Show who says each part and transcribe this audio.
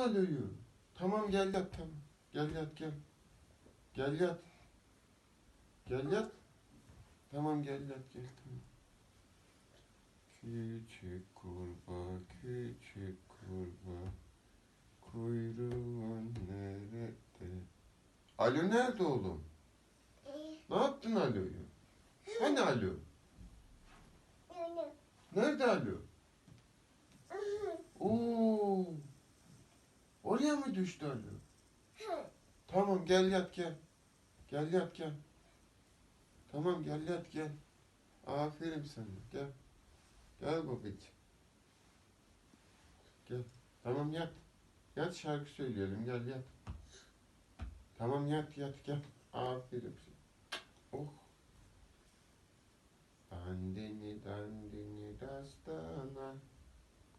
Speaker 1: Alo'yu. Tamam gel yat tamam. Gel yat gel. Gel yat. Gel yat. Tamam gel yat gel tamam. Küçük kurbağa, küçük kurbağa. Kuyruğun nerede? Alo nerede oğlum? Ne yaptın Alo'yu? Hani Alo? Nerede Alo? Oraya mı düştü Alo? Tamam gel yat gel. Gel yat gel. Tamam gel yat gel. Aferin sana gel. Gel babacığım. Gel. Tamam yat. Yat şarkı söyleyelim gel yat. Tamam yat yat gel. Aferin sana. Oh. Dandini dandini dastana